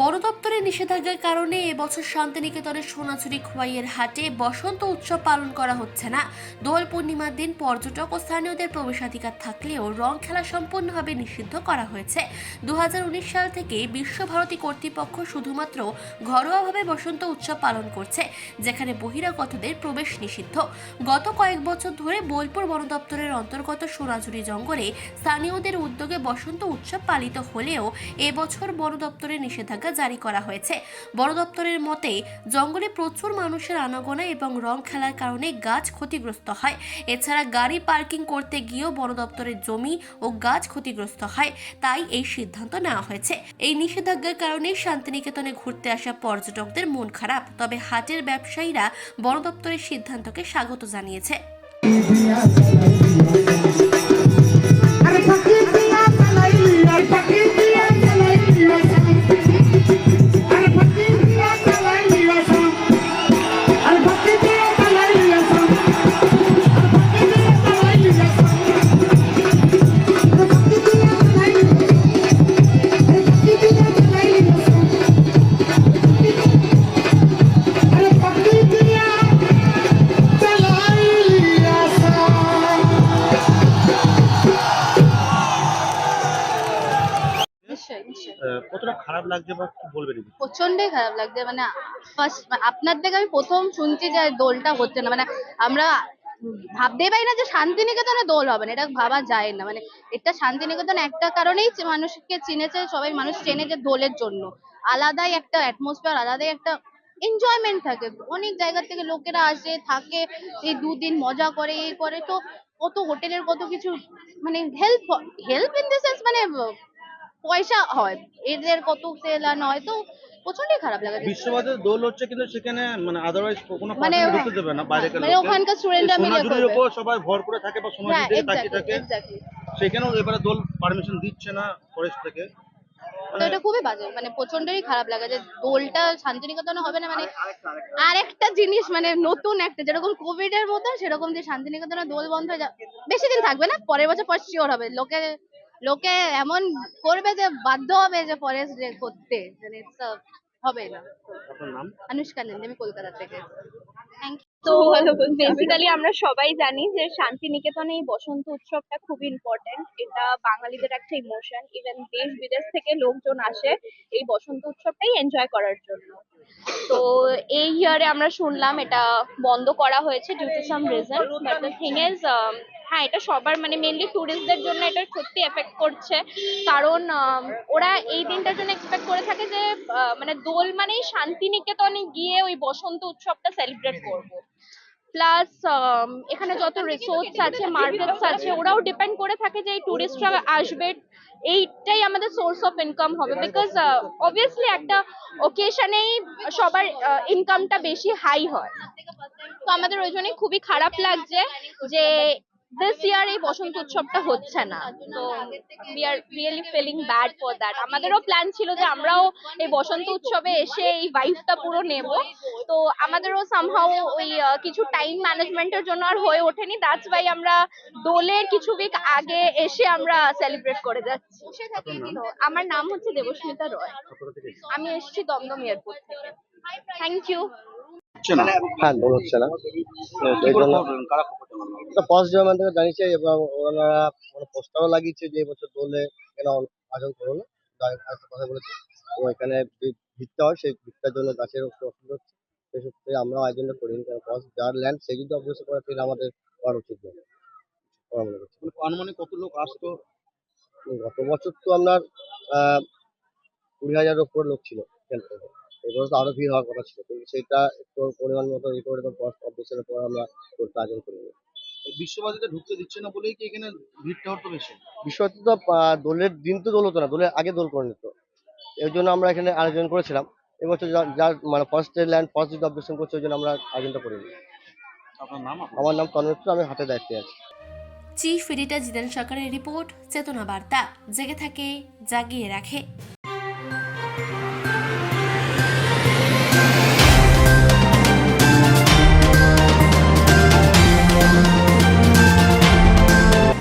বন দপ্তরের নিষেধাজ্ঞার কারণে এবছর শান্তিনিকেতনের সোনাঝুরি খোয়াইয়ের হাটে বসন্ত উৎসব পালন করা হচ্ছে না। দোল পূর্ণিমার দিন পর্যটক ও স্থানীয়দের প্রবেশাধিকার থাকলেও রং খেলা সম্পূর্ণভাবে নিষিদ্ধ করা হয়েছে। দু হাজার উনিশ সাল থেকে বিশ্বভারতী কর্তৃপক্ষ শুধুমাত্র ঘরোয়াভাবে বসন্ত উৎসব পালন করছে, যেখানে বহিরাগতদের প্রবেশ নিষিদ্ধ। গত কয়েক বছর ধরে বোলপুর বন দপ্তরের অন্তর্গত সোনাঝুরি জঙ্গলে স্থানীয়দের উদ্যোগে বসন্ত উৎসব পালিত হলেও এবছর বন দপ্তরের নিষেধাজ্ঞা জারি করা হয়েছে। বন দপ্তরের মতে, জঙ্গলে প্রচুর মানুষের আনাগোনা এবং রং খেলার কারণে গাছ ক্ষতিগ্রস্ত হয়। এছাড়া গাড়ি পার্কিং করতে গিয়েও বন দপ্তরের জমি ও গাছ ক্ষতিগ্রস্ত হয়। তাই এই সিদ্ধান্ত নেওয়া হয়েছে। এই নিষেধাজ্ঞার কারণে শান্তিনিকেতনে ঘুরতে আসা পর্যটকদের মন খারাপ। তবে হাটের ব্যবসায়ীরা বন দপ্তরের সিদ্ধান্তকে স্বাগত জানিয়েছে। কতটা খারাপ লাগছে বা কি বলবেন? প্রচন্ডই খারাপ লাগছে মানে ফার্স্ট আপনার থেকে আমি প্রথম শুনছি যে দোলটা হচ্ছে না মানে আমরা ভাবতেই পারি না যে শান্তিনিকেতনে দোল হবে না, এটা ভাবা যায় না মানে এটা শান্তিনিকেতন একটা কারণেই মানুষকে চিনেছে, সবাই মানুষ চেনে যে দোলের জন্য আলাদাই একটা অ্যাটমসফিয়ার আলাদাই একটা এনজয়মেন্ট থাকে অনেক জায়গা থেকে লোকেরা আসে, থাকে, এই দুদিন মজা করে, এই করে, তো কত হোটেলের কত কিছু মানে help help in the sense মানে পয়সা হয় এদের কত সেল আর হয় তো প্রচন্ডই খারাপ লাগে বিশ্ববাজারে দোল হচ্ছে কিন্তু সেখানে মানে আদারওয়াইজ কোনো মানে ঢুকতে দেবে না বাইরেকার মানে ওখানকার স্টুডেন্টরা মিলে করবে। উপর সবাই ভর করে থাকে বা সোনাঝুরি হ্যাঁ থেকে এক্স্যাক্টলি থাকে এক্স্যাক্টলি সেখানেও এবারে দোল পারমিশন দিচ্ছে না ফরেস্ট থেকে। তো এটা খুবই বাজে মানে প্রচন্ডই খারাপ লাগে যে দোলটা শান্তিনিকেতনে হবে না মানে আরেকটা জিনিস মানে নতুন একটা যেরকম কোভিড এর মতো সেরকম যে শান্তিনিকেতনে দোল বন্ধ হয়ে যাবে বেশি দিন থাকবে না পরের বছর পর শিওর হবে লোকে লোকে এমন করবে যে বাধ্য হবে যে ফরেস্ট ডে করতে মানে হবে না। আপনার নাম? অনুষ্কা নন্দী আমি কলকাতা থেকে। থ্যাংক তো বেসিক্যালি আমরা সবাই জানি যে শান্তিনিকেতনে এই বসন্ত উৎসবটা খুব ইম্পর্টেন্ট এটা বাঙালিদের একটা ইমোশন ইভেন দেশ বিদেশ থেকে লোকজন আসে এই বসন্ত উৎসবটাই এনজয় করার জন্য। তো এই ইয়ারে আমরা শুনলাম এটা বন্ধ করা হয়েছে due to some reason but the thing is হ্যাঁ এটা সবার মানে মেনলি ট্যুরিস্টদের জন্য এটা সত্যি এফেক্ট করছে। কারণ আম, ওরা এই দিনটার জন্য এক্সপেক্ট করে থাকে যে মানে দোল মানেই শান্তিনিকেতনে গিয়ে ওই বসন্ত উৎসবটা সেলিব্রেট করব। প্লাস এখানে যত রিসোর্টস আছে মার্কেটস আছে, ওরাও ডিপেন্ড করে থাকে যে এই টুরিস্টরা আসবে। এইটাই আমাদের সোর্স অফ ইনকাম হবে। বিকজ অবভিয়াসলি একটা ওকেশনেই সবার ইনকামটা বেশি হাই হয়। তো আমাদের ওই জন্যই খুবই খারাপ লাগছে যে দিস ইয়ার এই বসন্ত উৎসবটা হচ্ছে না। তো we are really feeling bad for that আমাদেরও প্ল্যান ছিল যে আমরাও এই বসন্ত উৎসবে এসে এই ভাইবটা পুরো নেব। তো আমাদেরও সামহাও ওই কিছু টাইম ম্যানেজমেন্টের জন্য আর হয়ে ওঠেনি। দ্যাটস ওয়াই আমরা দোলের কিছু উইক আগে এসে আমরা সেলিব্রেট করে যাচ্ছি। আমার নাম হচ্ছে দেবস্মিতা রয়। আমি এসেছি দমদম এয়ারপোর্ট থেকে। থ্যাংক ইউ হচ্ছে না। হ্যাঁ দোল হচ্ছে না। কি করে খবর পেলেন? কারা খবর পেলেন? তো ফার্স্ট থেকে জানিয়েছে এবং ওনারা মানে পোস্টারও লাগিয়েছে যে এবছর দোলে কেন আয়োজন করো না। কথা বলেছে। এবং এখানে যে ভিড়টা হয় সেই ভিড়টার জন্য গাছের অসুবিধা হচ্ছে। সেই সূত্রে আমরা আয়োজনটা করিনি কারণ ফার্স্ট যার ল্যান্ড সে যদি অবশ্যই করে তাহলে আমাদের করা উচিত নয় মনে মানে আনুমানিক কত লোক আসতো? গত বছর তো আপনার আহ, কুড়ি হাজারের উপর লোক ছিল। এবার তো আরও ভিড় হওয়ার কথা ছিল কিন্তু সেটা একটু পরিমাণ মতো ই করে ফার্স্ট অফিসের পর আমরা দোলটা আয়োজন করিনি। এই বিশ্ববাজারে ঢুকতে দিচ্ছে না বলেই কি এখানে ভিড়টা হতো বেশি? বিষয়টা তো আহ, দোলের দিন তো দোল হতো না দোলের আগে দোল করে নিত। এর জন্য আমরা এখানে আয়োজন করেছিলাম। এবছর যার মানে ফার্স্ট ল্যান্ড ফার্স্ট যদি অবজেকশন করছে ওই জন্য আমরা আয়োজনটা করিনি। আপনার নাম আমার নাম তন্ময় আমি হাতে দায়িত্বে আছি। চিফ এডিটর জিতেন সরকারের রিপোর্ট চেতনা বার্তা জেগে থাকে জাগিয়ে রাখে।